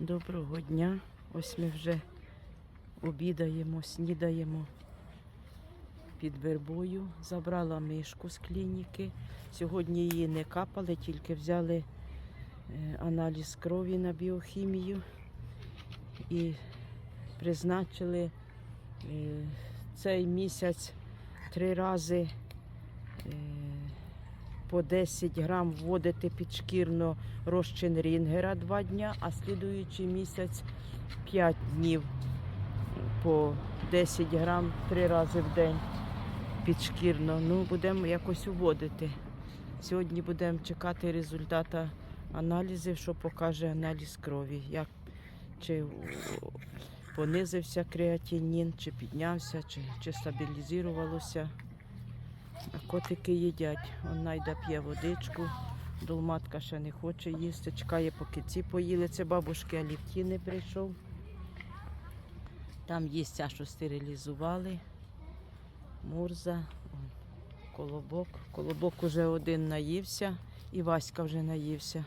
Доброго дня. Ось ми вже обідаємо, снідаємо під вербою. Забрала мишку з клініки. Сьогодні її не капали, тільки взяли е, аналіз крові на біохімію і призначили е, цей місяць три рази е, по 10 грам вводити підшкірно розчин рінгера два дня, а слідуючий місяць 5 днів по 10 грам три рази в день підшкірно. Ну, будемо якось уводити. Сьогодні будемо чекати результата аналізів, що покаже аналіз крові. Як, чи понизився креатинін, чи піднявся, чи, чи стабілізувалося. А котики їдять. Вона йде п'є водичку. Долматка ще не хоче їсти, чекає, поки ці поїли. Це бабушки не прийшов. Там їсть ця, що стерилізували. Мурза, колобок. Колобок уже один наївся, і Васька вже наївся.